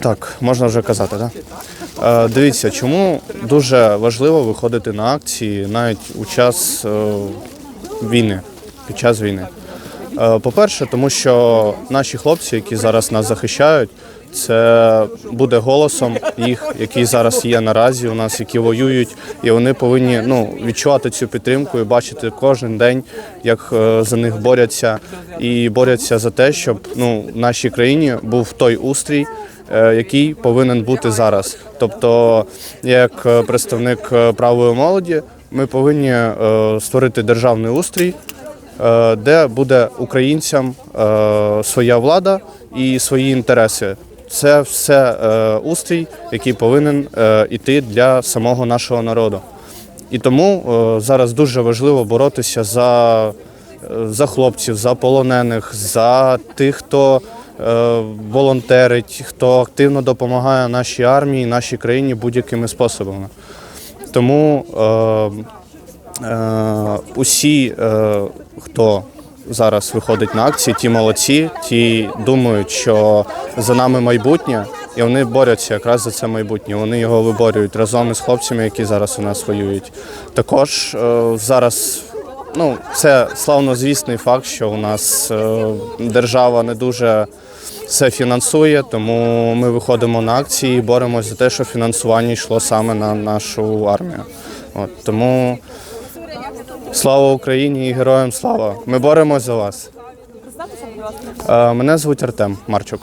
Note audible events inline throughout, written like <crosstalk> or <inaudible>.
Так, можна вже казати, так? Е, дивіться, чому дуже важливо виходити на акції навіть у час е, війни, під час війни. Е, по-перше, тому що наші хлопці, які зараз нас захищають, це буде голосом їх, які зараз є наразі у нас, які воюють, і вони повинні ну, відчувати цю підтримку і бачити кожен день, як е, за них борються, і борються за те, щоб ну, в нашій країні був той устрій, е, який повинен бути зараз. Тобто, як представник правої молоді, ми повинні створити державний устрій, де буде українцям е, своя влада і свої інтереси. Це все е, устрій, який повинен е, іти для самого нашого народу. І тому е, зараз дуже важливо боротися за, е, за хлопців, за полонених, за тих, хто е, волонтерить, хто активно допомагає нашій армії, нашій країні будь-якими способами. Тому е, е, усі, е, хто зараз виходить на акції, ті молодці, ті думають, що за нами майбутнє, і вони борються якраз за це майбутнє. Вони його виборюють разом із хлопцями, які зараз у нас воюють. Також е, зараз. Ну, це славнозвісний факт, що у нас е, держава не дуже все фінансує, тому ми виходимо на акції і боремося за те, щоб фінансування йшло саме на нашу армію. От, тому слава Україні і героям слава! Ми боремось за вас. Е, Мене звуть Артем Марчук.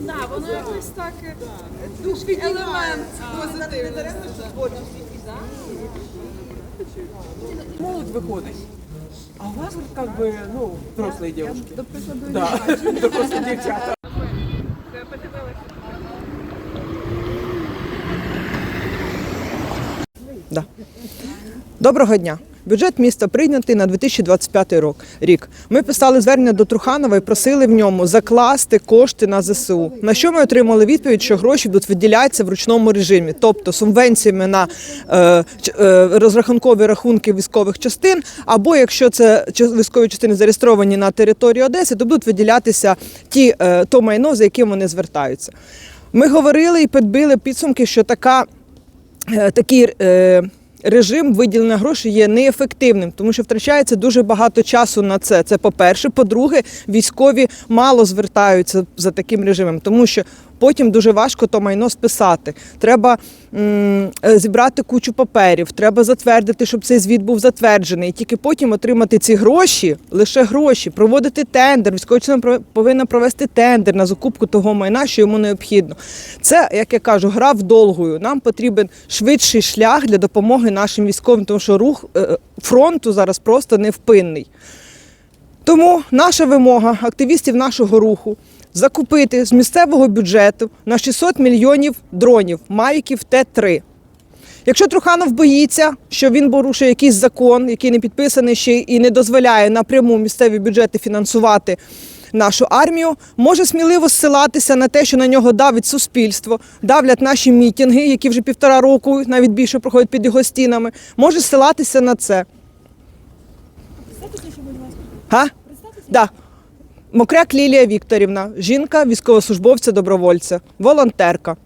Да, воно якось так е, елемент позитивний. Молодь виходить. А у вас как бы, ну, взрослые девушки. Да, <laughs> дорослі дівчата. Да. Доброго дня. Бюджет міста прийнятий на 2025 рік. Ми писали звернення до Труханова і просили в ньому закласти кошти на ЗСУ. На що ми отримали відповідь, що гроші будуть виділятися в ручному режимі, тобто субвенціями на е, е, розрахункові рахунки військових частин, або якщо це військові частини зареєстровані на території Одеси, то будуть виділятися ті е, то майно, за яким вони звертаються. Ми говорили і підбили підсумки, що така е, такий е, режим виділення грошей є неефективним, тому що втрачається дуже багато часу на це. Це по-перше. По-друге, військові мало звертаються за таким режимом, тому що потім дуже важко то майно списати. Треба м, е, зібрати кучу паперів, треба затвердити, щоб цей звіт був затверджений. І тільки потім отримати ці гроші, лише гроші, проводити тендер. Військова повинна провести тендер на закупку того майна, що йому необхідно. Це, як я кажу, гра в долгую. Нам потрібен швидший шлях для допомоги нашим військовим, тому що рух е, фронту зараз просто невпинний. Тому наша вимога активістів нашого руху закупити з місцевого бюджету на 600 мільйонів дронів Мавіків Т-3. Якщо Труханов боїться, що він порушує якийсь закон, який не підписаний ще і не дозволяє напряму місцеві бюджети фінансувати нашу армію, може сміливо зсилатися на те, що на нього давить суспільство, давлять наші мітинги, які вже півтора року, навіть більше проходять під його стінами. Може зсилатися на це. Га? Да. Мокряк Лілія Вікторівна, жінка, військовослужбовця, добровольця, волонтерка.